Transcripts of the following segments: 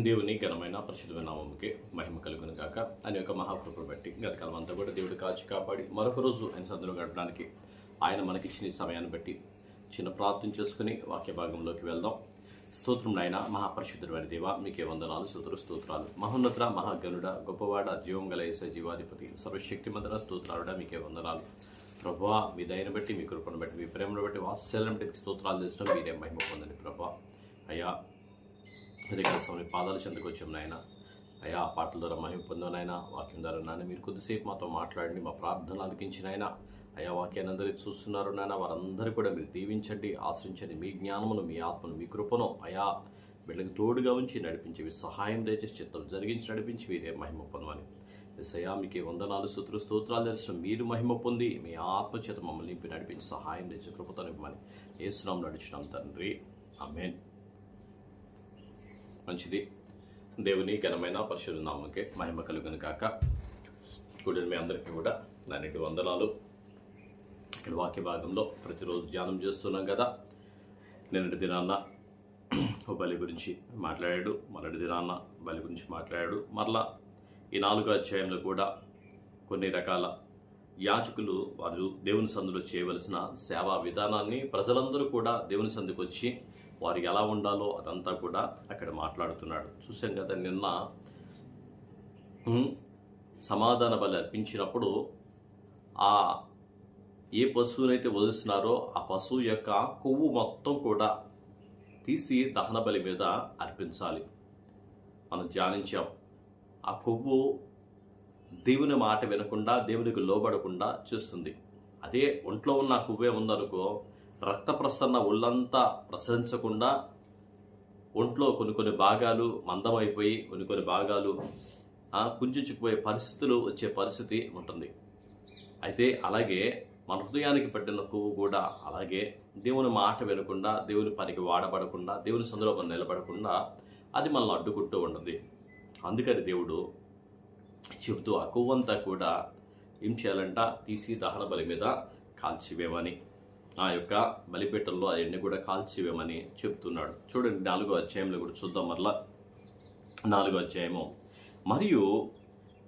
దేవుని ఘనమైన పరిశుద్ధమైన నామముకి మహిమ కలుగును కాక ఆయన యొక్క మహాకృపను బట్టి గతకాలం అంతా కూడా దేవుడు కాచి కాపాడి మరొక రోజు ఆయన సందులో గడపడానికి ఆయన మనకిచ్చిన సమయాన్ని బట్టి చిన్న ప్రార్థన చేసుకుని వాక్య భాగంలోకి వెళ్దాం. స్తోత్రం నాయన మహాపరిశుద్ధుడైన దేవ మీకే వందనాలు సుతురు స్తోత్రాలు. మహోన్నత మహాగనుడ గొప్పవాడ జీవం గల ఏస జీవాధిపతి సర్వశక్తి మందర స్తోత్రాలుడ మీకే వందనాలు. ప్రభా మీ దయను బట్టి మీ కృపను బట్టి మీ ప్రేమను బట్టి వాత్సల్యం బట్టి స్తోత్రాలు తెచ్చడం మీరే మహిమ పొందండి ప్రభా అయ్యా ఉదయకాల సమయం పాదాల చెందుకు వచ్చాం నాయన. అయ్యా ఆ పాటల ద్వారా మహిమ పొందానైనా వాక్యం ద్వారా నాన్న మీరు కొద్దిసేపు మాతో మాట్లాడండి మా ప్రార్థనలు అలికించిన అయినా అయ్యా వాక్యాన్ని అందరూ చూస్తున్నారు నాయన. వారందరూ కూడా మీరు దీవించండి ఆశ్రయించండి. మీ జ్ఞానమును మీ ఆత్మను మీ కృపను అయా వీళ్ళకి తోడుగా ఉంచి నడిపించి మీ సహాయం దయచేసి చిత్తం జరిగించి నడిపించి మీరే మహిమ పొందమని. ఎస్ఐయా మీకు వందనాలు సూత్ర స్తోత్రాలు తెలిసిన మీరు మహిమ పొంది మీ ఆత్మ చేత మమ్మల్ని నింపి నడిపించి సహాయం తెచ్చి కృపతో నింపమని ఏసునాం నడుచున్నాం తండ్రి. అమేన్ మంచిది. దేవుని ఘనమైన పరిశుద్ధ నామకే మహిమ కలుగును కాక కూడిన మీ అందరికీ కూడా నా నిండు వందనాలు. ఇక్కడ వాక్య భాగంలో ప్రతిరోజు ధ్యానం చేస్తున్నాం కదా. నిన్నటి దినాన్న ఓ బలి గురించి మాట్లాడాడు. మొన్నటి దినాన్న బలి గురించి మాట్లాడాడు. మరలా ఈ నాలుగో అధ్యాయంలో కూడా కొన్ని రకాల యాచకులు వారు దేవుని సందులో చేయవలసిన సేవా విధానాన్ని ప్రజలందరూ కూడా దేవుని సందుకు వచ్చి వారు ఎలా ఉండాలో అదంతా కూడా అక్కడ మాట్లాడుతున్నాడు. చూసాం కదా నిన్న సమాధాన బలి అర్పించినప్పుడు ఆ ఏ పశువునైతే వదిలిస్తున్నారో ఆ పశువు యొక్క కొవ్వు మొత్తం కూడా తీసి దహన బలి మీద అర్పించాలి. మనం ధ్యానించాం. ఆ కొవ్వు దేవుని మాట వినకుండా దేవునికి లోబడకుండా చేస్తుంది. అదే ఒంట్లో ఉన్న కొవ్వే ఉందనుకో రక్త ప్రసరణ ఒళ్ళంతా ప్రసరించకుండా ఒంట్లో కొన్ని కొన్ని భాగాలు మందమైపోయి కొన్ని కొన్ని భాగాలు కుంచుకుపోయే పరిస్థితులు వచ్చే పరిస్థితి ఉంటుంది. అయితే అలాగే మన హృదయానికి పట్టిన కొవ్వు కూడా అలాగే దేవుని మాట వినకుండా దేవుని పనికి వాడబడకుండా దేవుని సందర్భం నిలబడకుండా అది మనల్ని అడ్డుకుంటూ ఉంటుంది. అందుకని దేవుడు చెబుతూ ఆ కొవ్వంతా కూడా ఏం చేయాలంట? తీసి దహన బలి మీద కాల్చివేమని ఆ యొక్క బలిపీఠంలో అవన్నీ కూడా కాల్చివేమని చెప్తున్నాడు. చూడండి నాలుగో అధ్యాయంలో కూడా చూద్దాం మరలా. నాలుగో అధ్యాయము. మరియు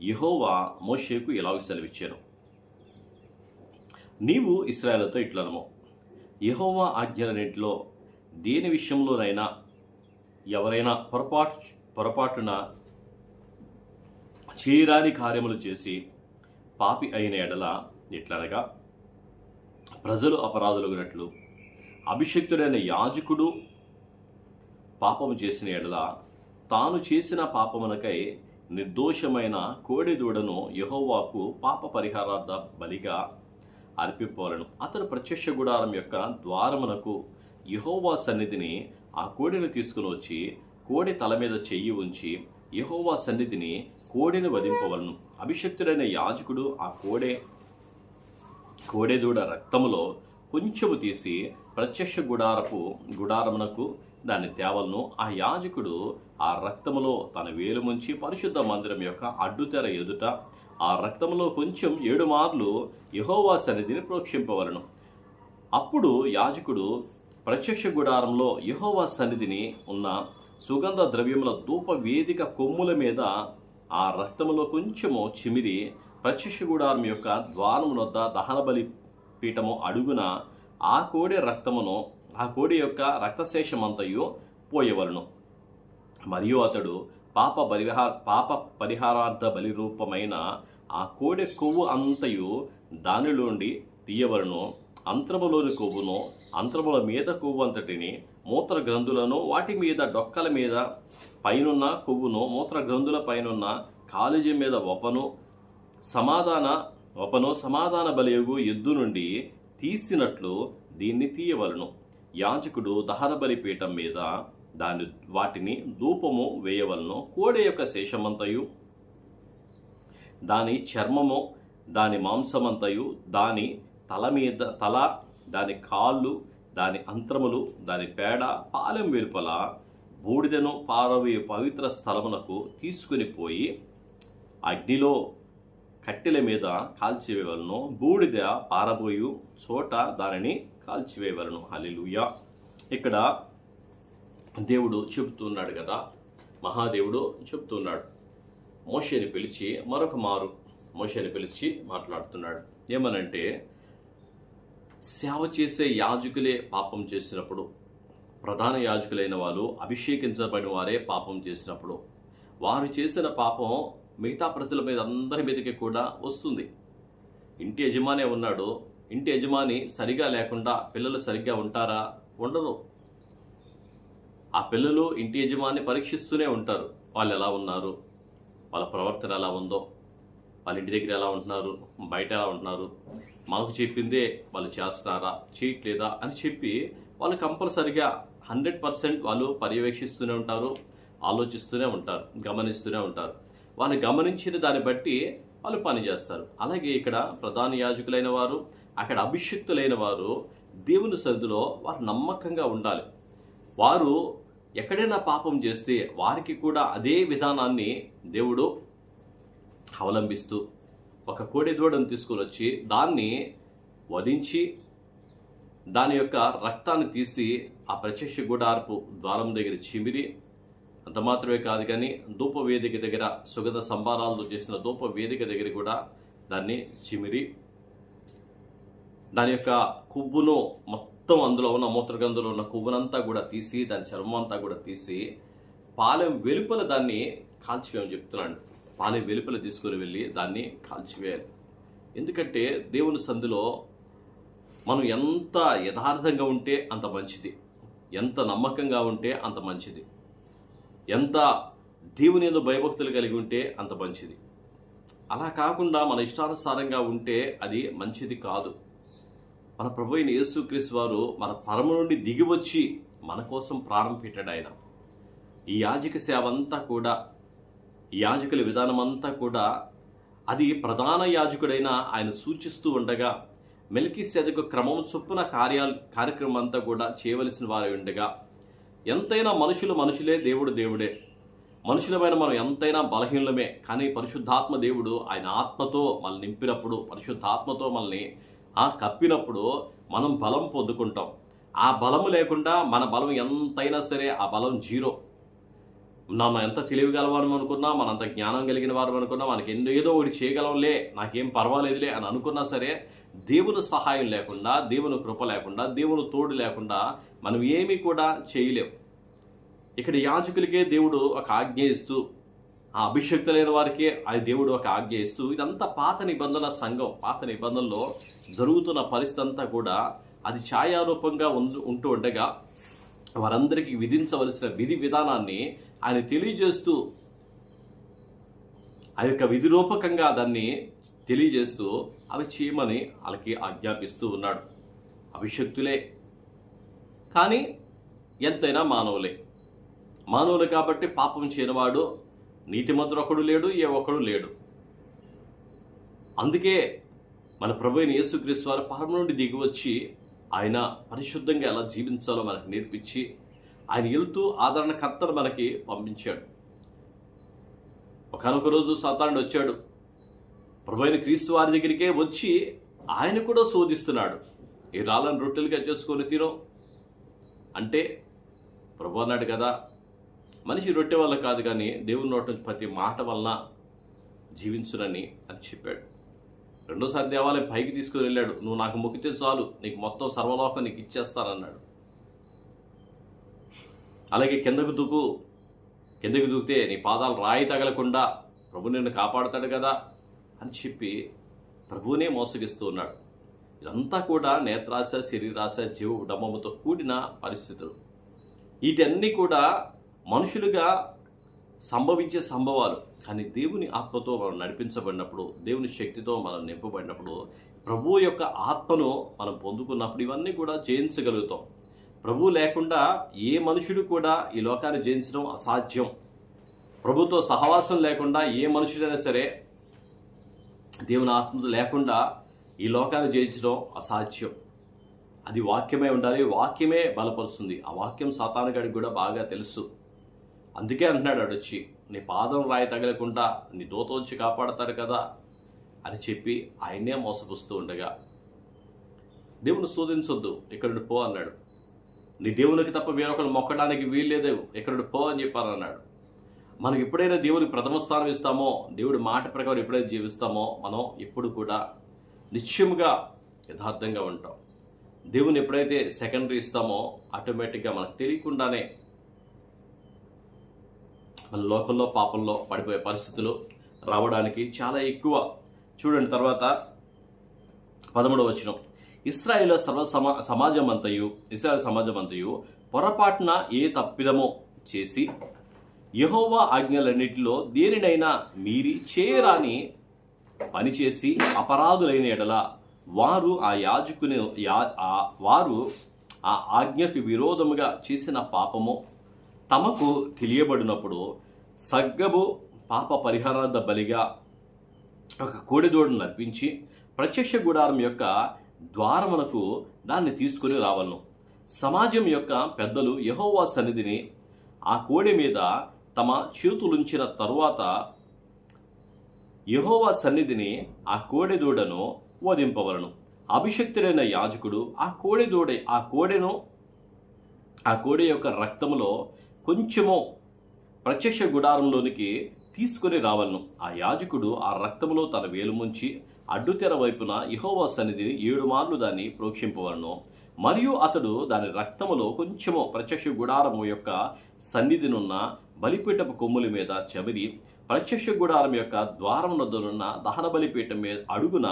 యహోవా మోషేకు ఇలాగ సెలవిచ్చాను. నీవు ఇస్రాయలతో ఇట్లనము. యహోవా ఆజ్ఞలన్నింటిలో దేని విషయంలోనైనా ఎవరైనా పొరపాటు పొరపాటున చేయరాని కార్యములు చేసి పాపి అయిన ఎడల ఎట్లనగా ప్రజలు అపరాధులుగినట్లు అభిషక్తుడైన యాజకుడు పాపము చేసిన ఎడల తాను చేసిన పాపమునకై నిర్దోషమైన కోడి దూడను యహోవాకు పాప పరిహారార్థ బలిగా అర్పింపవలను. అతడు ప్రత్యక్ష గుడారం యొక్క ద్వారమునకు యహోవా సన్నిధిని ఆ కోడిని తీసుకుని వచ్చి కోడి తల మీద చెయ్యి ఉంచి యహోవా సన్నిధిని కోడిని వధింపవలను. అభిషక్తుడైన యాజకుడు ఆ కోడే కోడెదూడ రక్తములో కొంచెము తీసి ప్రత్యక్ష గుడారపు గుడారమునకు దాన్ని తేవలను. ఆ యాజకుడు ఆ రక్తములో తన వేలు ముంచి పరిశుద్ధ మందిరం యొక్క అడ్డుతెర ఎదుట ఆ రక్తములో కొంచెం ఏడు మార్లు యహోవా సన్నిధిని ప్రోక్షింపవలను. అప్పుడు యాజకుడు ప్రత్యక్ష గుడారంలో యహోవా సన్నిధిని ఉన్న సుగంధ ద్రవ్యముల ధూప వేదిక కొమ్ముల మీద ఆ రక్తములో కొంచెము చిమిరి ప్రత్యక్ష గుడారం యొక్క ద్వారము వద్ద దహన బలి పీఠము అడుగున ఆ కోడి రక్తమును ఆ కోడి యొక్క రక్తశేషమంతయు పోయవలను. మరియు అతడు పాప పరిహార పాప పరిహారార్థ బలి రూపమైన ఆ కోడె కొవ్వు అంతయు దానిలోండి తీయవలను. అంత్రములోని కొవ్వును అంత్రముల మీద కొవ్వు అంతటిని మూత్ర గ్రంథులను వాటి మీద డొక్కల మీద పైనున్న కొవ్వును మూత్ర గ్రంథుల పైనున్న కాలేజీ మీద వపను సమాధాన వపను సమాధాన బలియగు ఎద్దు నుండి తీసినట్లు దీన్ని తీయవలను. యాజకుడు దహన బలిపీఠం మీద దాని వాటిని ధూపము వేయవలను. కోడె యొక్క శేషమంతయు దాని చర్మము దాని మాంసమంతయు దాని తల మీద తల దాని కాళ్ళు దాని అంత్రములు దాని పేడ పాలెం వెలుపల బూడిదను పారవేయు పవిత్ర స్థలమునకు తీసుకుని పోయి అగ్నిలో కట్టెల మీద కాల్చివేయవలను బూడిద పారబోయు చోట దానిని కాల్చివేయవలను. హల్లెలూయా. ఇక్కడ దేవుడు చెబుతున్నాడు కదా మహాదేవుడు చెప్తున్నాడు మోషని పిలిచి మరొక మారు మోషని పిలిచి మాట్లాడుతున్నాడు. ఏమనంటే సేవ చేసే యాజకులే పాపం చేసినప్పుడు ప్రధాన యాజకులైన వాళ్ళు అభిషేకించబడిన వారే పాపం చేసినప్పుడు వారు చేసిన పాపం మిగతా ప్రజల మీద అందరి మీదకి కూడా వస్తుంది. ఇంటి యజమానే ఉన్నాడు. ఇంటి యజమాని సరిగా లేకుండా పిల్లలు సరిగ్గా ఉంటారా? ఉండరు. ఆ పిల్లలు ఇంటి యజమాని పరీక్షిస్తూనే ఉంటారు. వాళ్ళు ఎలా ఉన్నారు? వాళ్ళ ప్రవర్తన ఎలా ఉందో? వాళ్ళ ఇంటి దగ్గర ఎలా ఉంటున్నారు? బయట ఎలా ఉంటున్నారు? మాకు చెప్పిందే వాళ్ళు చేస్తారా? చేయట్లేదా? అని చెప్పి వాళ్ళు కంపల్సరిగా హండ్రెడ్ పర్సెంట్ వాళ్ళు పర్యవేక్షిస్తూనే ఉంటారు ఆలోచిస్తూనే ఉంటారు గమనిస్తూనే ఉంటారు. వాళ్ళు గమనించిన దాన్ని బట్టి వాళ్ళు పని చేస్తారు. అలాగే ఇక్కడ ప్రధాన యాజకులైన వారు అక్కడ అభిషిక్తులైన వారు దేవుని సరిధిలో వారు నమ్మకంగా ఉండాలి. వారు ఎక్కడైనా పాపం చేస్తే వారికి కూడా అదే విధానాన్ని దేవుడు అవలంబిస్తూ ఒక కోడి దూడను తీసుకొని వచ్చి దాన్ని వధించి దాని యొక్క రక్తాన్ని తీసి ఆ ప్రత్యక్ష గుడారపు ద్వారం దగ్గర చిమిరి అంత మాత్రమే కాదు కానీ ధూప వేదిక దగ్గర సుగంధ సంబారాలతో చేసిన ధూప వేదిక దగ్గర కూడా దాన్ని చిమిరి దాని యొక్క కొవ్వును మొత్తం అందులో ఉన్న మూత్రగంధులో ఉన్న కొవ్వునంతా కూడా తీసి దాని చర్మం అంతా కూడా తీసి పాలెం వెలుపల దాన్ని కాల్చివేయమని చెప్తున్నాడు. పాలెం వెలుపల తీసుకొని వెళ్ళి దాన్ని కాల్చివేయాలి. ఎందుకంటే దేవుని సంధిలో మనం ఎంత యథార్థంగా ఉంటే అంత మంచిది. ఎంత నమ్మకంగా ఉంటే అంత మంచిది. ఎంత దేవుని ఏదో భయభక్తులు కలిగి ఉంటే అంత మంచిది. అలా కాకుండా మన ఇష్టానుసారంగా ఉంటే అది మంచిది కాదు. మన ప్రభు అయిన యేసుక్రీస్తు వారు మన పరమ నుండి దిగివచ్చి మన కోసం ప్రాణం పెట్టాడు ఆయన. ఈ యాజక సేవ అంతా కూడా ఈ యాజకుల విధానం అంతా కూడా అది ప్రధాన యాజకుడైన ఆయన సూచిస్తూ ఉండగా మెల్కి సెదకు క్రమం చొప్పున కార్యాలు కార్యక్రమం అంతా కూడా చేయవలసిన వారి ఉండగా ఎంతైనా మనుషులు మనుషులే దేవుడు దేవుడే. మనుషులమైన మనం ఎంతైనా బలహీనమే కానీ పరిశుద్ధాత్మ దేవుడు ఆయన ఆత్మతో మనల్ని నింపినప్పుడు పరిశుద్ధాత్మతో మనల్ని ఆ కప్పినప్పుడు మనం బలం పొందుకుంటాం. ఆ బలము లేకుండా మన బలం ఎంతైనా సరే ఆ బలం జీరో. మనం ఎంత తెలివిగలవారం అనుకున్నా మనంత జ్ఞానం కలిగిన వారు అనుకున్నా మనకి ఎందు ఏదో ఒకటి చేయగలంలే నాకేం పర్వాలేదులే అని అనుకున్నా సరే దేవుని సహాయం లేకుండా దేవుని కృప లేకుండా దేవుని తోడు లేకుండా మనం ఏమీ కూడా చేయలేం. ఇక్కడ యాజకులకే దేవుడు ఒక ఆజ్ఞ ఇస్తూ ఆ అభిషక్తులైన వారికే ఆ దేవుడు ఒక ఆజ్ఞ ఇస్తూ ఇదంతా పాత నిబంధన సంఘం పాత నిబంధనలో జరుగుతున్న పరిస్థితి అంతా కూడా అది ఛాయారూపంగా ఉంటూ ఉండగా వారందరికీ విధించవలసిన విధి విధానాన్ని ఆయన తెలియజేస్తూ ఆ యొక్క విధి రూపకంగా దాన్ని తెలియజేస్తూ అవి చేయమని వాళ్ళకి ఆజ్ఞాపిస్తూ ఉన్నాడు. అభిషక్తులే. కానీ ఎంతైనా మానవులే. మానవులు కాబట్టి పాపం చేయనివాడు నీతిమంతుడు ఒకడు లేడు ఏ ఒక్కడు లేడు. అందుకే మన ప్రభు అయిన యేసుక్రీస్తు వారు పరమ నుండి దిగి వచ్చి ఆయన పరిశుద్ధంగా ఎలా జీవించాలో మనకు నేర్పించి ఆయన వెళ్తూ ఆదరణకర్తను మనకి పంపించాడు. ఒకనొక రోజు సాతానుడు వచ్చాడు. ప్రభుత్వ క్రీస్తు వారి దగ్గరికే వచ్చి ఆయన కూడా శోధిస్తున్నాడు. ఈ రాళ్ళను రొట్టెలుగా చేసుకొని తినో. అంటే ప్రభు అన్నాడు కదా మనిషి రొట్టె వల్ల కాదు కానీ దేవుని నోటి నుంచి ప్రతి మాట వలన జీవించునని అని చెప్పాడు. రెండోసారి దేవాలయం పైకి తీసుకుని వెళ్ళాడు. నువ్వు నాకు మొక్కితే చాలు నీకు మొత్తం సర్వలోకం నీకు ఇచ్చేస్తానన్నాడు. అలాగే కిందకు దూకు కిందకు దూకితే నీ పాదాలు రాయి తగలకుండా ప్రభు నిన్ను కాపాడుతాడు కదా. అని చెప్పి ప్రభువునే మోసగిస్తూ ఉన్నాడు. ఇదంతా కూడా నేత్రాశ శరీరాశ జీవ డమ్మముతో కూడిన పరిస్థితులు. వీటన్నీ కూడా మనుషులుగా సంభవించే సంభవాలు. కానీ దేవుని ఆత్మతో మనం నడిపించబడినప్పుడు దేవుని శక్తితో మనం నింపబడినప్పుడు ప్రభువు యొక్క ఆత్మను మనం పొందుకున్నప్పుడు ఇవన్నీ కూడా జయించగలుగుతాం. ప్రభు లేకుండా ఏ మనుషుడు కూడా ఈ లోకాన్ని జయించడం అసాధ్యం. ప్రభుతో సహవాసం లేకుండా ఏ మనుషుడైనా సరే దేవుని ఆత్మతో లేకుండా ఈ లోకాన్ని జయించడం అసాధ్యం. అది వాక్యమే ఉండాలి వాక్యమే బలపరుస్తుంది. ఆ వాక్యం సాతానుగాడికి కూడా బాగా తెలుసు. అందుకే అంటున్నాడు అడొచ్చి నీ పాదం రాయి తగలకుండా నీ దూత వచ్చి కాపాడతారు కదా అని చెప్పి ఆయన్నే మోసపుస్తూ ఉండగా దేవుని శోధించొద్దు ఇక్కడ పో అన్నాడు. నీ దేవునికి తప్ప వేరొకరు మొక్కడానికి వీల్లేదు ఇక్కడ పో అని చెప్పారన్నాడు మనం ఎప్పుడైనా దేవుడికి ప్రథమ స్థానం ఇస్తామో దేవుడి మాట ప్రకారం ఎప్పుడైతే జీవిస్తామో మనం ఎప్పుడు కూడా నిశ్చయముగా యథార్థంగా ఉంటాం. దేవుని ఎప్పుడైతే సెకండరీ ఇస్తామో ఆటోమేటిక్గా మనకు తెలియకుండానే మన లోకంలో పాపంలో పడిపోయే పరిస్థితులు రావడానికి చాలా ఎక్కువ. చూడండి తర్వాత పదమూడవ వచనం. ఇస్రాయేల్ సర్వ సమా సమాజం అంతయు ఇస్రాయల్ సమాజం అంతయు పొరపాటున ఏ తప్పిదమో చేసి యహోవా ఆజ్ఞలన్నిటిలో దేనినైనా మీరి చేయరాని పనిచేసి అపరాధులైన ఎడల వారు ఆ యాజకుని యా వారు ఆ ఆజ్ఞకు విరోధముగా చేసిన పాపము తమకు తెలియబడినప్పుడు సగ్గబు పాప పరిహారార్థ బలిగా ఒక కోడిదోడును నర్పించి ప్రత్యక్ష గుడారం యొక్క ద్వారమునకు దాన్ని తీసుకుని రావలను. సమాజం యొక్క పెద్దలు యహోవా సన్నిధిని ఆ కోడి మీద తమ చేతులుంచిన తరువాత యహోవా సన్నిధిని ఆ కోడెదూడను వధింపవలను. అభిషక్తుడైన యాజకుడు ఆ కోడెదూడ ఆ కోడెను ఆ కోడె యొక్క రక్తములో కొంచెము ప్రత్యక్ష గుడారంలోనికి తీసుకుని రావలను. ఆ యాజకుడు ఆ రక్తములో తన వేలు ముంచి అడ్డుతెర వైపున యహోవా సన్నిధిని ఏడు మార్లు దాన్ని ప్రోక్షింపవలను. మరియు అతడు దాని రక్తములో కొంచెము ప్రత్యక్ష గుడారము యొక్క సన్నిధినున్న బలిపీఠపు కొమ్ముల మీద చెబిరి ప్రత్యక్ష గుడారం యొక్క ద్వారం వద్దనున్న దహన బలిపీఠం మీద అడుగున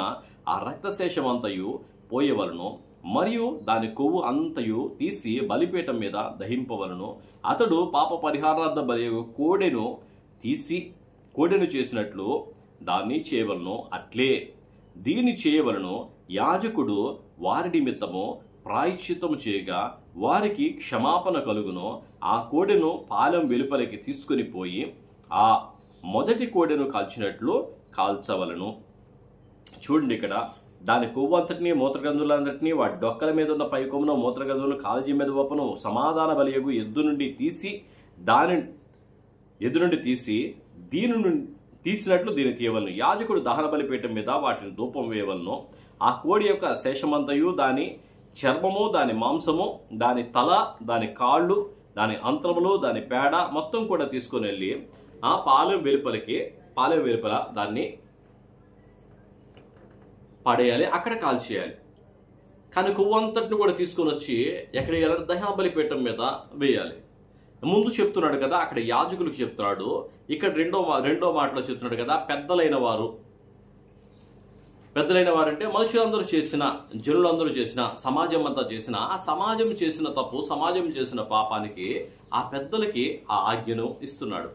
ఆ రక్తశేషమంతయు పోయవలను మరియు దాని కొవ్వు అంతయు తీసి బలిపీఠం మీద దహింపవలను. అతడు పాప పరిహారార్థ బలి కోడెను తీసి కోడెను చేసినట్లు దాన్ని చేయవలను. అట్లే దీన్ని చేయవలను. యాజకుడు వారి నిమిత్తము ప్రాయశ్చిత్తము చేయగా వారికి క్షమాపణ కలుగును. ఆ కోడెను పాలెం వెలుపలికి తీసుకుని పోయి ఆ మొదటి కోడెను కాల్చినట్లు కాల్చవలను. చూడండి ఇక్కడ దాని కొవ్వు అంతటినీ మూత్రగంధులంతటినీ వాటి డొక్కల మీద ఉన్న పై కొమ్మున మూత్రగంధులు కాలజీ మీద ఒప్పను సమాధాన బలియగు ఎద్దు నుండి తీసి దాని ఎద్దు నుండి తీసి దీని నుండి తీసినట్లు దీన్ని తీయవలను. యాజకుడు దహన బలిపీఠం మీద వాటిని ధూపం వేయవలను. ఆ కోడి యొక్క శేషమంతయు దాని చర్మము దాని మాంసము దాని తల దాని కాళ్ళు దాని అంతరములు దాని పేడ మొత్తం కూడా తీసుకొని వెళ్ళి ఆ పాలెం వెలుపలకి పాలెం వెలుపల దాన్ని పడేయాలి అక్కడ కాల్చేయాలి. కానీ కొవ్వు అంతటిని కూడా తీసుకొని వచ్చి ఎక్కడ వేయాలంటే దహన మీద వేయాలి. ముందు చెప్తున్నాడు కదా అక్కడ యాజకులకు చెప్తున్నాడు. ఇక్కడ రెండో మా- రెండో మాటలో చెప్తున్నాడు కదా పెద్దలైన వారు పెద్దలైన వారంటే మనుషులందరూ చేసిన జనులందరూ చేసిన సమాజం అంతా చేసిన ఆ సమాజం చేసిన తప్పు సమాజం చేసిన పాపానికి ఆ పెద్దలకి ఆ ఆజ్ఞను ఇస్తున్నాడు.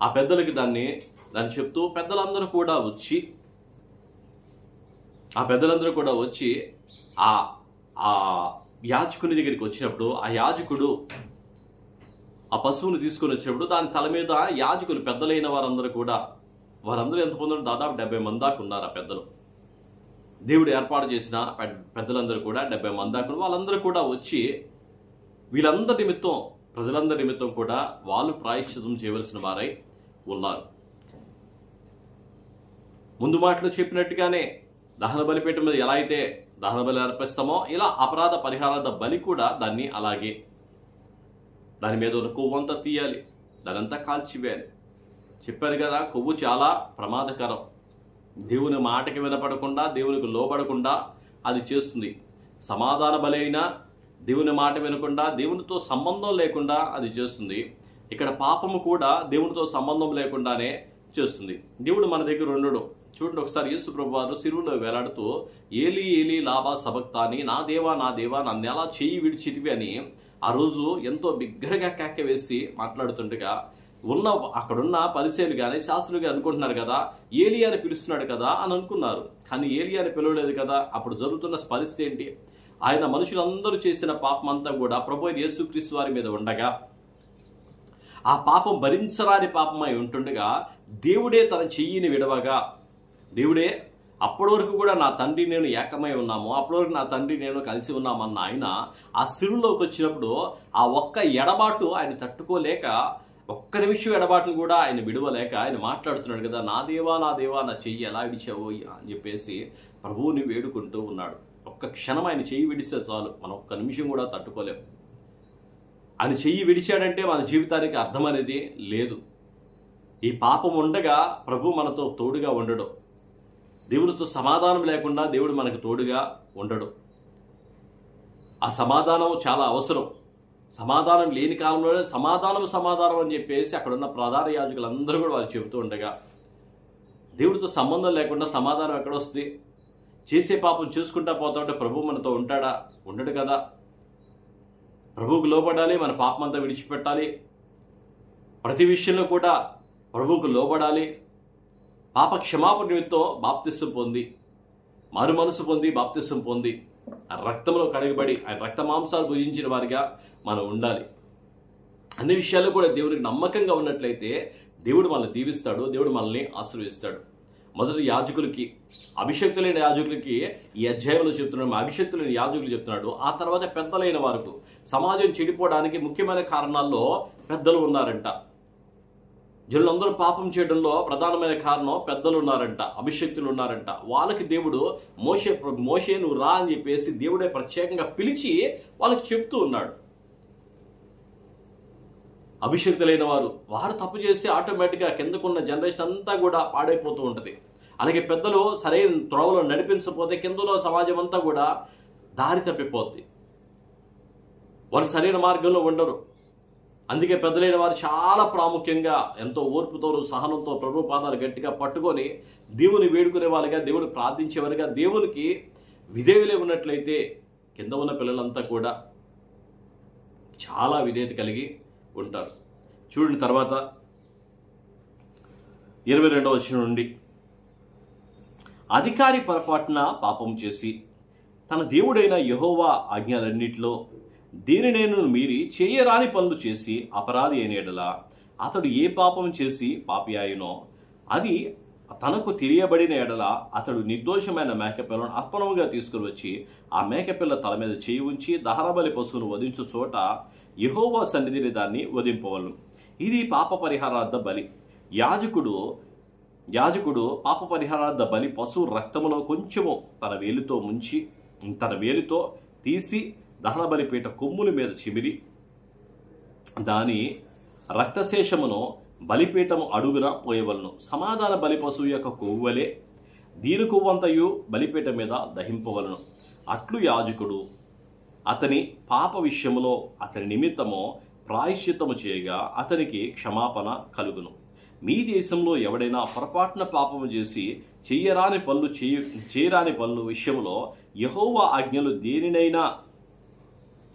ఆ పెద్దలకి దాన్ని దాన్ని చెప్తూ పెద్దలందరూ కూడా వచ్చి ఆ పెద్దలందరూ కూడా వచ్చి ఆ ఆ యాజకుని దగ్గరికి వచ్చినప్పుడు ఆ యాజకుడు ఆ పశువుని తీసుకొని వచ్చినప్పుడు దాని తల మీద యాజకులు పెద్దలైన వారందరూ కూడా వారందరూ ఎంత పొందడం దాదాపు డెబ్బై మంది దాకా ఉన్నారు ఆ పెద్దలు? దేవుడు ఏర్పాటు చేసిన పెద్దలందరూ కూడా డెబ్బై మంది దాకా వాళ్ళందరూ కూడా వచ్చి వీళ్ళందరి నిమిత్తం ప్రజలందరి నిమిత్తం కూడా వాళ్ళు ప్రాయశ్చితం చేయవలసిన వారై ఉన్నారు. ముందు మాటలో చెప్పినట్టుగానే దహన బలిపీఠం మీద ఎలా అయితే దహన బలి అర్పిస్తామో ఇలా అపరాధ పరిహారాల బలి కూడా దాన్ని అలాగే దాని మీద ఉన్న కొవ్వంతా తీయాలి. దానంతా కాల్చివేయాలి. చెప్పారు కదా కొవ్వు చాలా ప్రమాదకరం. దేవుని మాటకి వినపడకుండా దేవునికి లోపడకుండా అది చేస్తుంది. సమాధాన బలైన దేవుని మాట వినకుండా దేవునితో సంబంధం లేకుండా అది చేస్తుంది. ఇక్కడ పాపము కూడా దేవునితో సంబంధం లేకుండానే చేస్తుంది. దేవుడు మన దగ్గర ఉండడు చూడండి ఒకసారి యేసు ప్రభు వారు సిరువులో వేలాడుతూ ఏలి ఏలి లాభా సభక్తాని నా దేవా నా దేవా నన్ను ఎలా చేయి విడిచితివి అని ఆ రోజు ఎంతో బిగ్గరగా కేక వేసి మాట్లాడుతుండగా ఉన్న అక్కడున్న పరిచయలు కానీ శాస్త్రులు కానీ అనుకుంటున్నారు కదా ఏలి అని పిలుస్తున్నాడు కదా అని అనుకున్నారు. కానీ ఏలి అని పిలవలేదు కదా అప్పుడు జరుగుతున్న పరిస్థితి ఏంటి? ఆయన మనుషులందరూ చేసిన పాపం అంతా కూడా ప్రభు యేసుక్రీస్తు వారి మీద ఉండగా ఆ పాపం భరించరాని పాపమై ఉంటుండగా దేవుడే తన చెయ్యిని విడవగా దేవుడే అప్పటి వరకు కూడా నా తండ్రి నేను ఏకమై ఉన్నాము అప్పటి వరకు నా తండ్రి నేను కలిసి ఉన్నామన్న ఆయన ఆ సిరులోకి వచ్చినప్పుడు ఆ ఒక్క ఎడబాటు ఆయన తట్టుకోలేక ఒక్క నిమిషం ఎడబాటును కూడా ఆయన విడవలేక ఆయన మాట్లాడుతున్నాడు కదా నా దేవా నా దేవా నా చెయ్యి ఎలా విడిచావో అని చెప్పేసి ప్రభువుని వేడుకుంటూ ఉన్నాడు. ఒక్క క్షణం ఆయన చెయ్యి విడిస్తే చాలు మనం ఒక్క నిమిషం కూడా తట్టుకోలేం. ఆయన చెయ్యి విడిచాడంటే మన జీవితానికి అర్థం అనేది లేదు. ఈ పాపం ఉండగా ప్రభు మనతో తోడుగా ఉండడు. దేవుడితో సమాధానం లేకుండా దేవుడు మనకు తోడుగా ఉండడు. ఆ సమాధానం చాలా అవసరం. సమాధానం లేని కాలంలోనే సమాధానం సమాధానం అని చెప్పేసి అక్కడున్న ప్రధాన యాజకులందరూ కూడా వాళ్ళు చెబుతూ ఉండగా దేవుడితో సంబంధం లేకుండా సమాధానం ఎక్కడ వస్తుంది? చేసే పాపం చూసుకుంటా పోతా ఉంటే ప్రభు మనతో ఉంటాడా? ఉండడు కదా. ప్రభువుకు లోపడాలి మన పాపం అంతా విడిచిపెట్టాలి. ప్రతి విషయంలో కూడా ప్రభువుకు లోబడాలి. పాప క్షమాపణ నిమిత్తం బాప్తిస్సం పొంది మారు మనసు పొంది బాప్తిస్సం పొంది. ఆ రక్తంలో కడగబడి ఆ రక్త మాంసాలు భుజించిన వారిగా మనం ఉండాలి. అన్ని విషయాల్లో కూడా దేవునికి నమ్మకంగా ఉన్నట్లయితే దేవుడు మనల్ని దీవిస్తాడు దేవుడు మనల్ని ఆశీర్వదిస్తాడు. మొదటి యాజకులకి అభిషక్తులైన యాజకులకి ఈ అధ్యాయంలో చెప్తున్నాడు అభిషక్తులైన యాజకులు చెప్తున్నాడు. ఆ తర్వాత పెద్దలైన వారికి సమాజం చెడిపోవడానికి ముఖ్యమైన కారణాల్లో పెద్దలు ఉన్నారంట. జనులందరూ పాపం చేయడంలో ప్రధానమైన కారణం పెద్దలు ఉన్నారంట అభిషక్తులు ఉన్నారంట వాళ్ళకి దేవుడు మోషే మోసే నువ్వు రా అని చెప్పేసి దేవుడే ప్రత్యేకంగా పిలిచి వాళ్ళకి చెప్తూ ఉన్నాడు. అభిషక్తులైన వారు వారు తప్పు చేస్తే ఆటోమేటిక్గా కిందకున్న జనరేషన్ అంతా కూడా పాడైపోతూ ఉంటుంది. అలాగే పెద్దలు సరైన త్రోవలో నడిపించకపోతే కిందలో సమాజం అంతా కూడా దారి తప్పిపోద్ది. వారు సరైన మార్గంలో ఉండరు. అందుకే పెద్దలైన వారు చాలా ప్రాముఖ్యంగా ఎంతో ఓర్పుతో సహనంతో ప్రభు పాదాలు గట్టిగా పట్టుకొని దేవుని వేడుకునే వాళ్ళుగా దేవుడు ప్రార్థించేవారుగా దేవునికి విధేయులే ఉన్నట్లయితే కింద ఉన్న పిల్లలంతా కూడా చాలా విధేయత కలిగి ఉంటారు. చూడండి తర్వాత ఇరవై రెండవ వచ్చిన నుండి. అధికారి పొరపాటున పాపం చేసి తన దేవుడైన యహోవా ఆజ్ఞలన్నిటిలో దీనినేను మీరి చేయరాని పనులు చేసి అపరాధి అయినేడలా ఎడల అతడు ఏ పాపం చేసి పాపి అయినో అది తనకు తెలియబడిన ఎడల అతడు నిర్దోషమైన మేకపిల్లను అర్పణముగా తీసుకుని వచ్చి ఆ మేకపిల్ల తల మీద చేయి ఉంచి దహనబలి పశువును వధించు చోట యహోవా సన్నిధిని దాన్ని వధింపవలను. ఇది పాప పరిహారార్థ బలి. యాజకుడు యాజకుడు పాప పరిహారార్థ బలి పశువు రక్తములో కొంచెము తన వేలుతో ముంచి తన వేలితో తీసి దహన బలిపీట కొమ్ముల మీద చిమిరి. దాని రక్తశేషమును బలిపీఠము అడుగున పోయవలను. సమాధాన బలి పశువు యొక్క కొవ్వలే దీని కొవ్వంతయు బలిపీఠ మీద దహింపవలను. అట్లు యాజకుడు అతని పాప విషయములో అతని నిమిత్తము ప్రాయశ్చిత్తము చేయగా అతనికి క్షమాపణ కలుగును. మీ దేశంలో ఎవడైనా పొరపాటున పాపము చేసి చెయ్యరాని పనులు చేయ చేయరాని పనులు విషయంలో యహోవా ఆజ్ఞలు దేనినైనా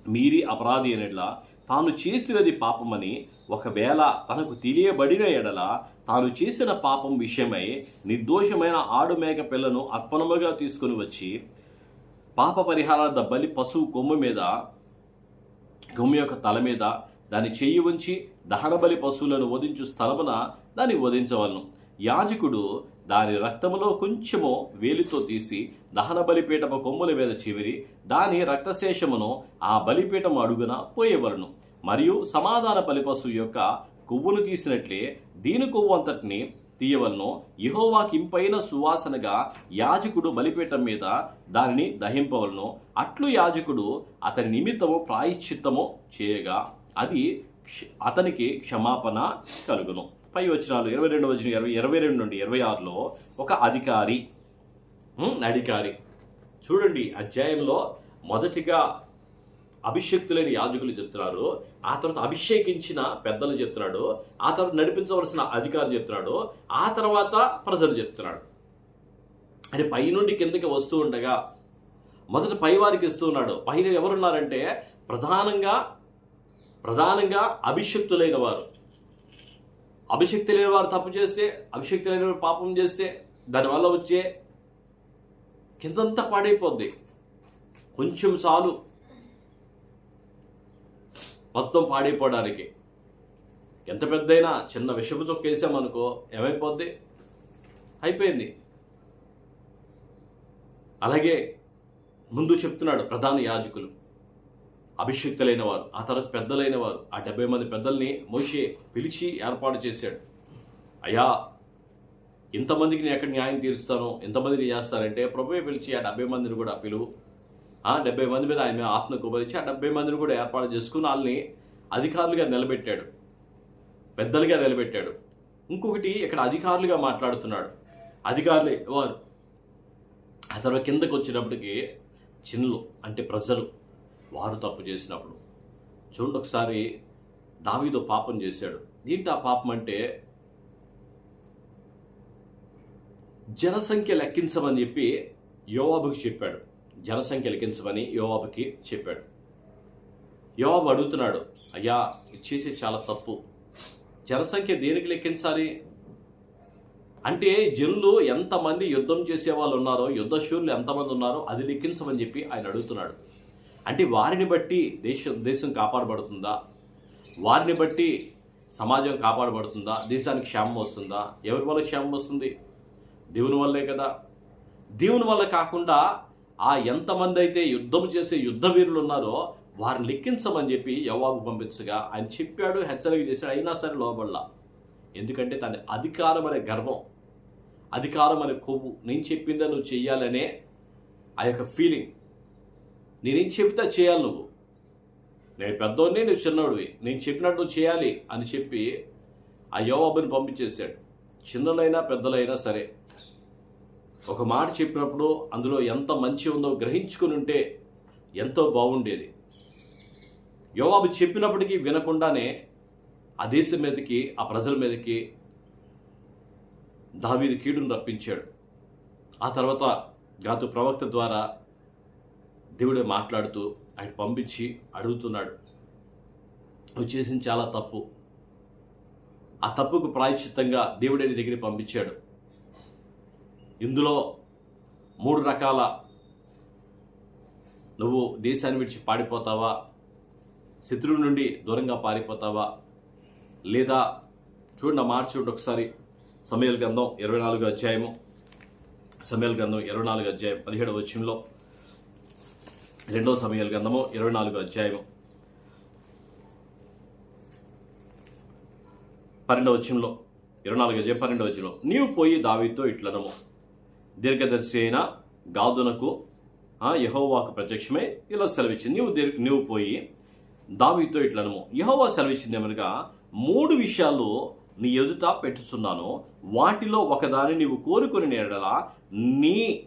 మీరి అపరాధి అనేట్ల తాను చేసినది పాపమని ఒకవేళ తనకు తెలియబడిన ఎడల తాను చేసిన పాపం విషయమై నిర్దోషమైన ఆడు మేక పిల్లను అర్పణముగా తీసుకుని వచ్చి పాప పరిహారార్థ బలి పశువు కొమ్ము మీద కొమ్ము యొక్క తల మీద దాన్ని చెయ్యి ఉంచి దహన బలి పశువులను వధించు స్థలమున దాన్ని వధించవలను. యాజకుడు దాని రక్తములో కొంచెము వేలితో తీసి దహన బలిపీఠము కొమ్ముల మీద చివిరి దాని రక్తశేషమును ఆ బలిపీఠము అడుగున పోయేవలను. మరియు సమాధాన బలిపశు యొక్క కొవ్వును తీసినట్లే దీని కొవ్వు అంతటిని తీయవలను. యహోవాకింపైన సువాసనగా యాజకుడు బలిపీఠం మీద దానిని దహింపవలను. అట్లు యాజకుడు అతని నిమిత్తము ప్రాయశ్చిత్తము చేయగా అది అతనికి క్షమాపణ కలుగును. పై వచనాలు ఇరవై రెండు వచ్చిన ఇరవై ఇరవై రెండు నుండి ఇరవై ఆరులో ఒక అధికారి అధికారి చూడండి అధ్యాయంలో మొదటిగా అభిషక్తులైన యాజకులు చెప్తున్నారు ఆ తర్వాత అభిషేకించిన పెద్దలు చెప్తున్నాడు ఆ తర్వాత నడిపించవలసిన అధికారి చెప్తున్నాడు ఆ తర్వాత ప్రజలు చెప్తున్నాడు. అని పై నుండి కిందకి వస్తూ ఉండగా మొదట పై వారికి ఇస్తూ ఉన్నాడు. పైన ఎవరున్నారంటే ప్రధానంగా ప్రధానంగా అభిషక్తులైన వారు. అభిషక్తి లేని వారు తప్పు చేస్తే అభిషక్తి లేని వారు పాపం చేస్తే దానివల్ల వచ్చే కిందంతా పాడైపోద్ది. కొంచెం చాలు. మొత్తం పాడైపోవడానికి. ఎంత పెద్దయినా చిన్న విషపు చొక్క వేసామనుకో ఏమైపోద్ది? అయిపోయింది. అలాగే ముందు చెప్తున్నాడు ప్రధాన యాజకులు. అభిషక్తులైన వారు ఆ తర్వాత పెద్దలైన వారు ఆ డెబ్బై మంది పెద్దల్ని మోషే పిలిచి ఏర్పాటు చేశాడు. అయ్యా ఇంతమందికి నేను ఎక్కడ న్యాయం తీరుస్తాను? ఎంతమందిని చేస్తానంటే ప్రభువే పిలిచి ఆ డెబ్బై మందిని కూడా పిలువు ఆ డెబ్బై మంది మీద ఆయన ఆత్మ కుమరించి ఆ డెబ్బై మందిని కూడా ఏర్పాటు చేసుకుని వాళ్ళని అధికారులుగా నిలబెట్టాడు. పెద్దలుగా నిలబెట్టాడు. ఇంకొకటి ఇక్కడ అధికారులుగా మాట్లాడుతున్నాడు. అధికారులే వారు ఆ తర్వాత కిందకు వచ్చినప్పటికీ చిన్నలు అంటే ప్రజలు వారు తప్పు చేసినప్పుడు. చూడండి ఒకసారి దావీదు పాపం చేశాడు. ఏంటి ఆ పాపం అంటే? జనసంఖ్య లెక్కించమని చెప్పి యోవాబుకి చెప్పాడు. జనసంఖ్య లెక్కించమని యోవాబుకి చెప్పాడు. యోవాబు అడుగుతున్నాడు అయ్యా ఇది చేసే చాలా తప్పు. జనసంఖ్య దేనికి లెక్కించాలి? అంటే జనులు ఎంతమంది యుద్ధం చేసే వాళ్ళు ఉన్నారో యుద్ధశూరులు ఎంతమంది ఉన్నారో అది లెక్కించమని చెప్పి ఆయన అడుగుతున్నాడు. అంటే వారిని బట్టి దేశం దేశం కాపాడబడుతుందా? వారిని బట్టి సమాజం కాపాడబడుతుందా? దేశానికి క్షేమం వస్తుందా? ఎవరి వల్ల క్షేమం వస్తుంది? దేవుని వల్లే కదా. దేవుని వల్ల కాకుండా ఆ ఎంతమంది అయితే యుద్ధం చేసే యుద్ధ వీరులు ఉన్నారో వారిని లెక్కించమని చెప్పి యవాబు పంపించగా ఆయన చెప్పాడు హెచ్చరిక చేశాడు అయినా సరే లోబడలా. ఎందుకంటే తన అధికారం అనే గర్వం అధికారం అనే కొవ్వు నేను చెప్పిందా నువ్వు చెయ్యాలనే ఆ యొక్క ఫీలింగ్ నేనేం చెబితే చేయాలి నువ్వు. నేను పెద్దోడిని నువ్వు చిన్నోడివి. నేను చెప్పినట్టు నువ్వు చేయాలి అని చెప్పి ఆ యోబాబుని పంపించేశాడు. చిన్నలైనా పెద్దలైనా సరే. ఒక మాట చెప్పినప్పుడు అందులో ఎంత మంచి ఉందో గ్రహించుకుని ఉంటే ఎంతో బాగుండేది. యోబాబు చెప్పినప్పటికీ వినకుండానే ఆ దేశం మీదకి ఆ ప్రజల మీదకి దావీది కీడును రప్పించాడు. ఆ తర్వాత గాతు ప్రవక్త ద్వారా దేవుడే మాట్లాడుతూ ఆయన పంపించి అడుగుతున్నాడు. నువ్వు చేసిన చాలా తప్పు. ఆ తప్పుకు ప్రాయశ్చిత్తంగా దేవుడే నీ దగ్గరికి పంపించాడు. ఇందులో మూడు రకాల నువ్వు దేశాన్ని విడిచి పాడిపోతావా శత్రువు నుండి దూరంగా పారిపోతావా? లేదా చూడండి ఆ చూడండి ఒకసారి. సమయాల గ్రంథం ఇరవై నాలుగు అధ్యాయము. సమయాల గ్రంథం ఇరవై నాలుగు అధ్యాయం పదిహేడవ వచ్చంలో రెండో సమయాల గ్రంథము ఇరవై నాలుగు అధ్యాయము. పన్నెండవ వచ్చంలో ఇరవై నాలుగు అధ్యాయం పన్నెండవ వచ్చంలో నీవు పోయి దావితో ఇట్లనము. దీర్ఘదర్శి అయిన గాదునకు ఆ, ప్రత్యక్షమే ఇలా సెలవిచ్చింది. నీవు దీర్ నీవు పోయి దావితో ఇట్లనము. యహోవా సెలవిచ్చింది ఏమనగా మూడు విషయాలు నీ ఎదుట పెట్టుచున్నాను. వాటిలో ఒకదాని నీవు కోరుకుని నేడలా నీ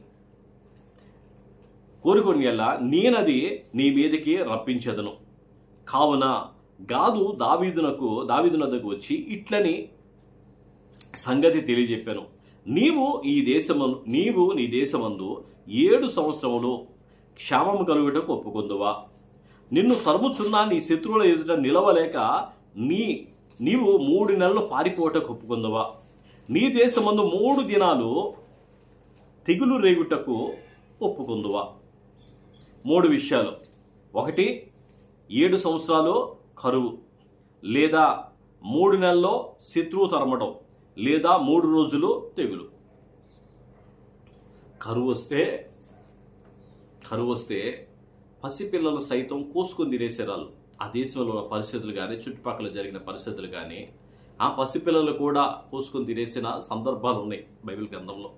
కోరుకొని ఎలా నేనది నీ మీదకి రప్పించదను. కావున గాదు దావీదునకు దావీదునద్దకు వచ్చి ఇట్లని సంగతి తెలియజెప్పాను. నీవు ఈ దేశము నీవు నీ దేశమందు ఏడు సంవత్సరములు క్షేమం కలుగుటకు ఒప్పుకుందువా? నిన్ను తరుముచున్న నీ శత్రువుల ఎదుట నిలవలేక నీ నీవు మూడు నెలలు పారిపోవటకు ఒప్పుకుందువా? నీ దేశమందు మూడు దినాలు తెగులు రేగుటకు ఒప్పుకుందువా? మూడు విషయాలు. ఒకటి ఏడు సంవత్సరాలు కరువు. లేదా మూడు నెలల్లో శత్రువు తరమటం లేదా మూడు రోజులు తెగులు. కరువు వస్తే కరువు వస్తే పసిపిల్లలు సైతం కోసుకొని తినేసేరాళ్ళు ఆ దేశంలో ఉన్న పరిస్థితులు కానీ చుట్టుపక్కల జరిగిన పరిస్థితులు కానీ ఆ పసిపిల్లలు కూడా కోసుకొని తినేసిన సందర్భాలు ఉన్నాయి బైబిల్ గ్రంథంలో.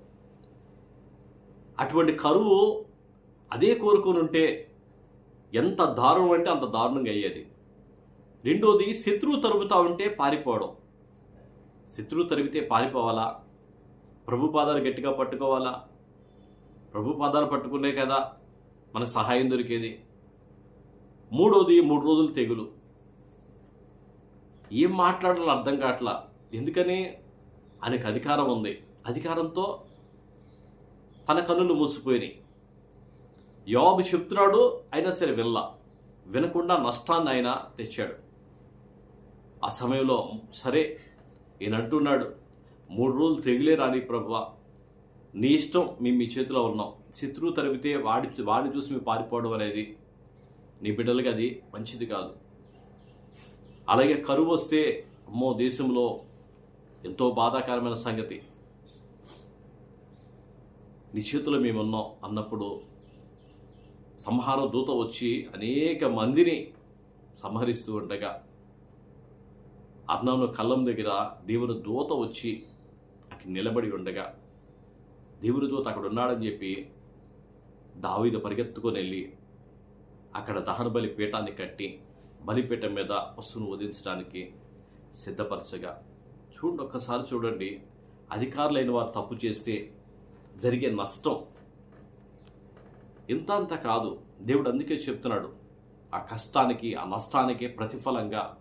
అటువంటి కరువు అదే కోరుకొని ఉంటే ఎంత దారుణం అంటే అంత దారుణంగా అయ్యేది. రెండోది శత్రువు తరుముతా ఉంటే పారిపోవడం. శత్రువు తరిగితే పారిపోవాలా? ప్రభు పాదాలు గట్టిగా పట్టుకోవాలా? ప్రభు పాదాలు పట్టుకునే కదా మనకు సహాయం దొరికేది. మూడోది మూడు రోజులు తెగులు. ఏం మాట్లాడాలో అర్థం కావట్లా? ఎందుకని? ఆయనకు అధికారం ఉంది. అధికారంతో తన కన్నులు మూసిపోయినాయి యోబు చెప్తున్నాడు అయినా సరే వినలా. వినకుండా నష్టాన్ని ఆయన తెచ్చాడు. ఆ సమయంలో సరే ఈయన అంటున్నాడు మూడు రోజులు తెగిలే రాని ప్రభు? నీ ఇష్టం మేము మీ చేతిలో ఉన్నాం. శత్రువు తరిపితే వాడి వాడిని చూసి మేము పారిపోవడం అనేది నీ బిడ్డలకి అది మంచిది కాదు. అలాగే కరువు వస్తే అమ్మో దేశంలో ఎంతో బాధాకరమైన సంగతి. నీ చేతిలో మేము ఉన్నాం అన్నప్పుడు సంహార దూత వచ్చి అనేక మందిని సంహరిస్తూ ఉండగా అర్ణవుని కళ్ళం దగ్గర దేవుని దూత వచ్చి అక్కడ నిలబడి ఉండగా దేవుని దూత అక్కడ ఉన్నాడని చెప్పి దావీదు పరిగెత్తుకొని వెళ్ళి అక్కడ దహన బలి పీఠాన్ని కట్టి బలిపీఠం మీద పశువును వధించడానికి సిద్ధపరచగా చూడండి ఒక్కసారి చూడండి అధికారులైన వారు తప్పు చేస్తే జరిగే నష్టం ఇంత అంత కాదు. దేవుడు అందుకే చెప్తున్నాడు ఆ కష్టానికి ఆ నష్టానికి ప్రతిఫలంగా.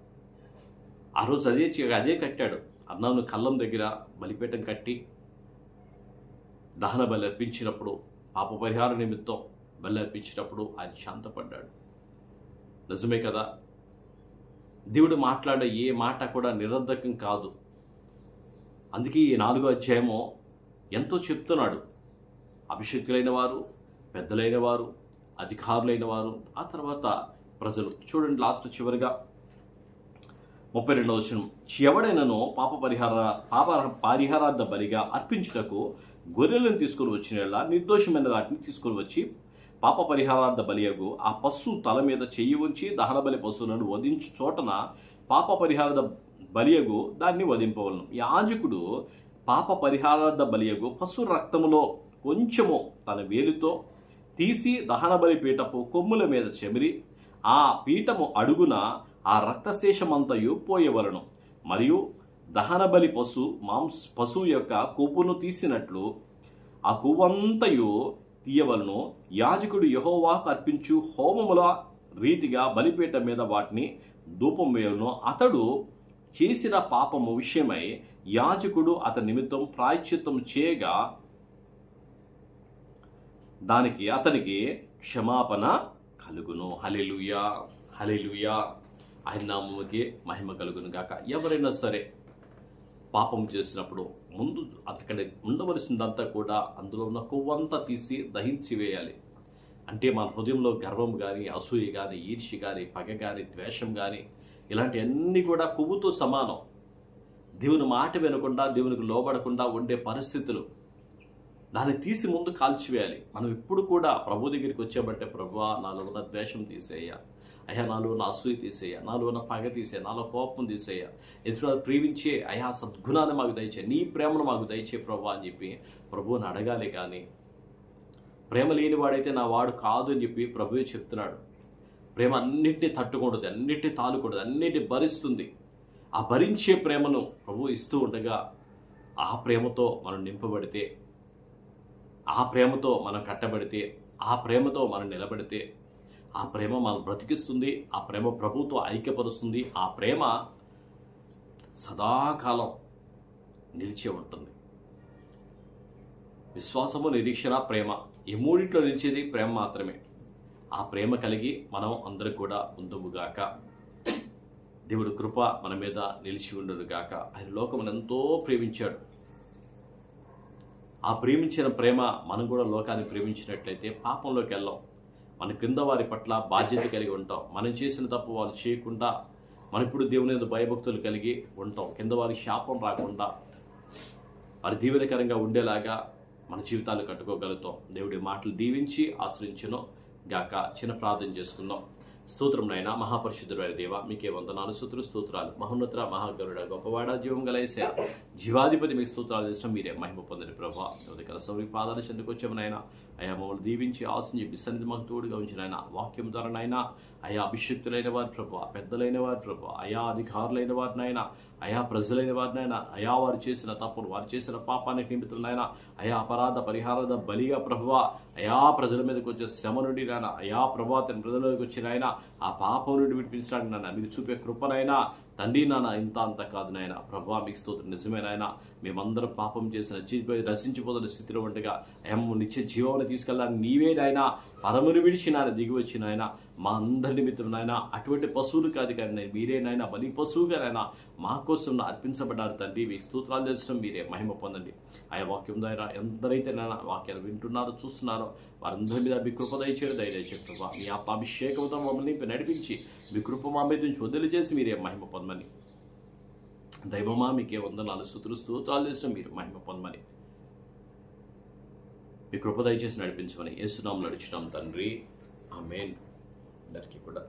ఆ రోజు అదే అదే కట్టాడు. అన్నాను కళ్ళం దగ్గర బలిపీఠం కట్టి దహన బలి అర్పించినప్పుడు పాప పరిహార నిమిత్తం బలి అర్పించినప్పుడు ఆయన శాంతపడ్డాడు. నిజమే కదా? దేవుడు మాట్లాడే ఏ మాట కూడా నిరర్ధకం కాదు. అందుకే ఈ నాలుగో అధ్యాయము ఎంతో చెప్తున్నాడు. అభిషక్తులైన వారు పెద్దలైన వారు అధికారులైన వారు ఆ తర్వాత ప్రజలు. చూడండి లాస్ట్ చివరిగా. ముప్పై రెండవ వచనం. ఎవడైనను పాప పరిహార పాప పరిహారార్థ బలిగా అర్పించుటకు గొర్రెలను తీసుకొని వచ్చిన నిర్దోషమైన వాటిని తీసుకొని వచ్చి పాప పరిహారార్థ బలియగు ఆ పశు తల మీద చెయ్యి ఉంచి దహన బలి పశువులను వధించు చోటన పాప పరిహారార్థ బలియగు దాన్ని వధింపవలను. యాజకుడు పాప పరిహారార్థ బలియగు పశు రక్తములో కొంచెము తన వేలితో తీసి దహనబలి పీఠపు కొమ్ముల మీద చెమిరి ఆ పీఠము అడుగున ఆ రక్తశేషమంతయు పోయవలను. మరియు దహనబలి పశు మాంస పశువు యొక్క కొవ్వును తీసినట్లు ఆ కొవ్వంతయు తీయవలను. యాజకుడు యహోవాకు అర్పించు హోమముల రీతిగా బలిపీఠం మీద వాటిని ధూపం వేయలను అతడు చేసిన పాపము విషయమై యాజకుడు అతని నిమిత్తం ప్రాయశ్చిత్తం చేయగా దానికి అతనికి క్షమాపణ కలుగును. హలెలుయా హలెలుయా ఆయన నామకి మహిమ కలుగును గాక. ఎవరైనా సరే పాపం చేసినప్పుడు ముందు అక్కడ ఉండవలసిందంతా కూడా అందులో ఉన్న కొవ్వంతా తీసి దహించి వేయాలి. అంటే మన హృదయంలో గర్వం కానీ అసూయ కానీ ఈర్ష్య కానీ పగ కానీ ద్వేషం కానీ ఇలాంటివన్నీ కూడా కొవ్వుతో సమానం. దేవుని మాట వినకుండా దేవునికి లోబడకుండా ఉండే పరిస్థితులు దాన్ని తీసి ముందు కాల్చివేయాలి. మనం ఇప్పుడు కూడా ప్రభు దగ్గరికి వచ్చామంటే ప్రభు నాలో ఉన్న ద్వేషం తీసేయ. అయ్యా నాలో ఉన్న అసూయ తీసేయ. నాలో ఉన్న పగ తీసేయ. నాలో కోపం తీసేయ. ఎదురు ప్రేమించే అయా సద్గుణాన్ని మాకు దయచే నీ ప్రేమను మాకు దయచే ప్రభు అని చెప్పి ప్రభువుని అడగాలి కానీ ప్రేమ లేని వాడైతే నా వాడు కాదు అని చెప్పి ప్రభువే చెప్తున్నాడు. ప్రేమ అన్నిటిని తట్టుకుంటుంది అన్నిటిని తాలుకుంటుంది అన్నిటిని భరిస్తుంది. ఆ భరించే ప్రేమను ప్రభు ఇస్తూ ఉండగా ఆ ప్రేమతో మనం నింపబడితే ఆ ప్రేమతో మనం కట్టబడితే ఆ ప్రేమతో మనం నిలబడితే ఆ ప్రేమ మనం బ్రతికిస్తుంది ఆ ప్రేమ ప్రభుతో ఐక్యపరుస్తుంది ఆ ప్రేమ సదాకాలం నిలిచే ఉంటుంది. విశ్వాసము నిరీక్షణ ప్రేమ ఈ మూడింట్లో నిలిచేది ప్రేమ మాత్రమే. ఆ ప్రేమ కలిగి మనం అందరూ కూడా ఉందముగాక దేవుడు కృప మన మీద నిలిచి ఉండడు గాక. ఆయన లోకమును ఎంతో ప్రేమించాడు. ఆ ప్రేమించిన ప్రేమ మనం కూడా లోకాన్ని ప్రేమించినట్లయితే పాపంలోకి వెళ్ళాం. మన క్రింద వారి పట్ల బాధ్యత కలిగి ఉంటాం. మనం చేసిన తప్పు వాళ్ళు చేయకుండా మనం ఇప్పుడు దేవుని మీద భయభక్తులు కలిగి ఉంటాం. కింద వారి శాపం రాకుండా వారి దీవెనకరంగా ఉండేలాగా మన జీవితాలు కట్టుకోగలుగుతాం. దేవుడి మాటలు దీవించి ఆశ్రయించును గాక. చిన్న ప్రార్థన చేసుకుందాం. స్తోత్రం నాయన మహాపరిశుద్ధుడైన దేవ మీకే వందనాలు స్తోత్ర స్తోత్రాలు. మహోన్నత మహాగరుడ గొప్పవాడ జీవం గలైస జీవాధిపతి మీ స్తోత్రాలు చేసిన మీరే మహిమ పొందని ప్రభా ఉదయకాల సౌరి పాదాలు చెందుకొచ్చాము నాయన అయా మమ్మల్ని దీవించి ఆశించి చెప్పి సన్నిధి మాకు తోడుగా ఉంచిన ఆయన వాక్యం ద్వారా నాయన అయా అభిషక్తులైన వారి ప్రభు పెద్దలైన వారి ప్రభు అయా అధికారులైన వారి నాయన అయా ప్రజలైన వారి అయా వారు చేసిన తప్పును వారు చేసిన పాపానికి నిమిత్తులైనా అయా అపరాధ పరిహారద బలిగా ప్రభువ అయా ప్రజల మీదకి వచ్చే శ్రమ నుండి నాయన అయా ప్రభా తన ప్రజలకు వచ్చిన ఆయన ఆ పాపం నుండి విడిపించడానికి నాయన మీరు చూపే కృపనైనా తండ్రి నాన్న ఇంత అంత కాదు నాయన. ప్రభా మీకు స్తోత్రం. నిజమే నాయన. మేమందరం పాపం చేసిన నచ్చిపోయి నశించిపోతున్న స్థితిలో ఉండగా ఏమో నిత్య జీవాన్ని తీసుకెళ్ళాలని నీవే నాయన. పరమును విడిచి నాయన దిగి వచ్చి నాయన. మా అందరి నిమిత్తం నాయన అటువంటి పశువులు కాదు కానీ నేను మీరే నాయన బలి పశువుగా నాయన మా కోసం అర్పించబడ్డారు తండ్రి. మీ స్తోత్రాలు తెలుసడం మీరే మహిమ పొందండి. ఆయా వాక్యం ద్వారా ఎందరైతే నాయన వాక్యాలు వింటున్నారో చూస్తున్నారో వారందరి మీద మీ కృప దయచేయడం దయచేయ ప్రభా. మీ అభిషేకంతో మమ్మల్ని నడిపించి మీ కృప మా మీద నుంచి వదిలి చేసి మీరే మహిమ పొందమని. దైవమా మీకే వందనాలు స్తుతులు స్తోత్రాలు చేసిన మీరు మహిమ పొందమని. మీ కృప దయచేసి నడిపించమని ఏసునాం నడిచినాం తండ్రి. ఆ మెయిన్ అందరికీ కూడా.